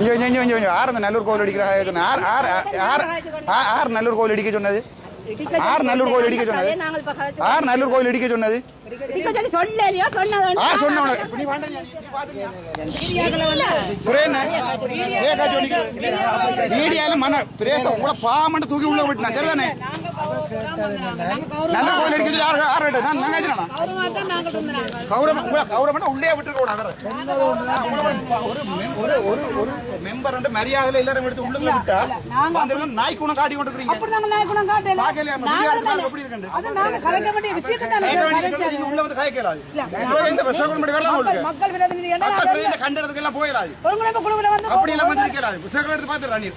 ஐயோ கொஞ்சம் கொஞ்சம் கொஞ்சம் யார் அந்த நல்லூர் கோவில் அடிக்கிற சொன்ன யார் யார் யார் யார் நல்லூர் கோவில் அடிக்க சொன்னது. யார் நல்லூர் கோவில் அடிக்க சொன்னது. நாங்கள் யார் நல்லூர் கோவில் அடிக்க சொன்னது. சொன்னது மீடியால மன பிரேச உங்கள பாமண்டு தூக்கி உள்ள விட்டுனா சரிதானே? நல்ல கோவில் நான் கௌரவம் உள்ளே விட்டு கூட ஒரு mem- ஒரு ஒரு ஒரு மெம்பர் வந்து மரியாதையில எல்லாரும் எடுத்து உள்ள விட்டா நாய் குணம் காட்டி கொண்டு இருக்கீங்க அப்படி நாங்க காட்டல. எப்படி இருக்கு அது கலைக்க வேண்டிய விஷயத்தை கலைச்சது. விஷயத்தை நீங்க உள்ள வந்து கதைக்கலாது இந்த விவசாயம் மட்டும் வரலாம் உங்களுக்கு? மக்கள் என்ன எல்லாம் போயிடாது வந்து அப்படி எல்லாம் வந்திருக்கலாது புத்தகம் எடுத்து பாத்துறா நீ.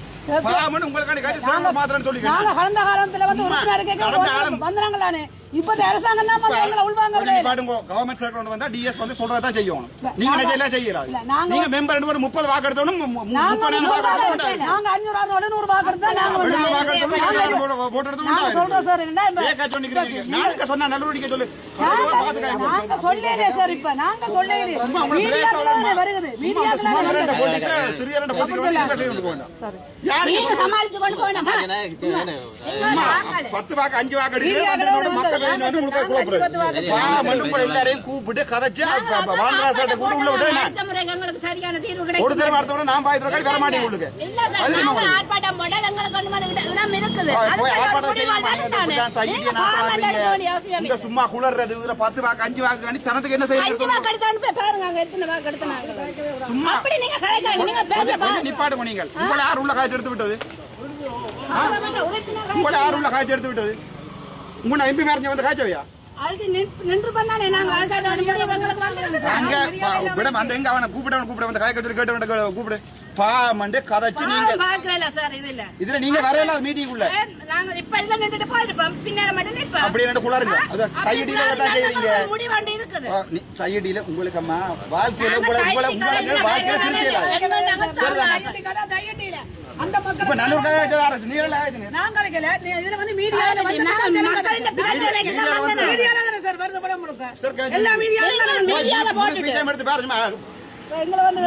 பாமன் உங்களுக்காண்டி காட்டி சேவல் மாத்திரன்னு சொல்லி நாங்க கடந்த காலத்துல வந்து உறுப்பினர் கடந்த காலம். கேட்க வந்தாங்களானே? இப்ப இந்த அரசாங்கம் தான் வந்து எங்களை உள்வாங்க கொஞ்சம் பாடுங்க கவர்மெண்ட் சர்க்கிள் கொண்டு வந்தா டிஎஸ் வந்து சொல்றதான் செய்யணும். நீங்க நிஜம் செய்யறாது இல்ல, நாங்க- நீங்க மெம்பர் ரெண்டு பேரும் முப்பது வாக்கு நூறு எடுத்தோம். நாங்க அஞ்சூறு அறுநூறு எழுநூறு வாக்கு எடுத்தா நாங்க வாக்கு சொல்றோம் சார் என்ன நானுக்கு சொன்னா நல்லூர் சொல்ல. நாங்க சொல்லலையே சார் இப்ப நாங்க சொல்லலையே சும்மா பத்து வாக்கு அஞ்சு வாக்கு மக்கள் கூப்பிட்டு கதைச்சு உள்ள விட்டு தீர்வு ஒரு. தடவை அடுத்த நான் பாயத்துல காட்டி வர மாட்டேன் உங்களுக்கு இல்ல சார், நாங்க? ஆர்ப்பாட்டம் எங்களுக்கு ஒண்ணு இடம் இருக்குது. போய் ஆர்ப்பாட்டம் நீங்க இந்த. சும்மா குளர்றது இதுல பத்து வாக்கு அஞ்சு வாக்கு காணி சனத்துக்கு என்ன செய்யறது அஞ்சு வாக்கு எடுத்தான்னு போய் பாருங்க அங்க எத்தனை வாக்கு எடுத்தாங்க. சும்மா அப்படி நீங்க கலைக்காதீங்க. நீங்க பேச பாருங்க. நிப்பாட்டுங்க நீங்கள் உங்களை யார் உள்ள காய்ச்சி எடுத்து விட்டது உங்களை யார் உள்ள காய்ச்சி எடுத்து விட்டது உங்களை எம்பி மேரஞ்சு வந்து காய்ச்சவையா விட அந்த எங்க அவனை கூப்பிட்டவன் கூப்பிட வந்து காய்க்க சொல்லி கேட்டவன் கூப்பிடு. பாமண்டு கதைச்சு நீங்க சார் இதுல. இதுல நீங்க வரையல மீட்டிங் உள்ள. நாங்க இப்ப இதுல நின்றுட்டு போயிருப்போம். பின்னால மட்டும் நிற்போம். அப்படி என்ன குளருங்க அது கையடியில தான் செய்யறீங்க முடிவாண்டு இருக்குது. ஆ, நீ கையடியில உங்களுக்கு அம்மா வாழ்க்கையில உங்களை உங்களை வாழ்க்கையில இப்ப நல்லூர் அரசு நாங்க. நீ- இதுல வந்து மீடியால வந்து மீடியால வருது படம் முழுக்க. சார், கே- எல்லா மீடியாலும் தானே வந்து- மீடியால போட்டுட்டு. மீடியா எடுத்து பாரு சும்மா. எங்களை வந்து.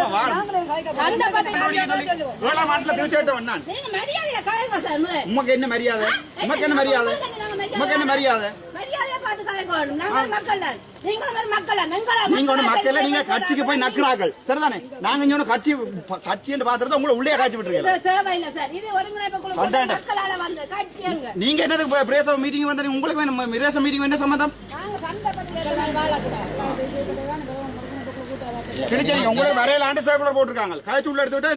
உமக்கு என்ன மரியாதை உமக்கு என்ன மரியாதை உமக்கு என்ன மரியாதை நீங்க ஒண்ணு மக்கள். நீங்க. கட்சிக்கு போய் நக்குறார்கள். சரிதானே? நாங்க இங்க ஒண்ணு கட்சி கட்சி என்று பாத்துறது உங்களை உள்ளே விட்டுருக்கீங்க கட்சி அங்க. நீங்க என்னது பிரேச மீட்டிங் வந்து உங்களுக்கு பிரேச மீட்டிங் என்ன கிடைச்சீங்க உங்களுக்கு வரையில ஆண்டு சர்க்குலர் போட்டிருக்காங்க. காய்ச்சி உள்ள எடுத்து விட்டா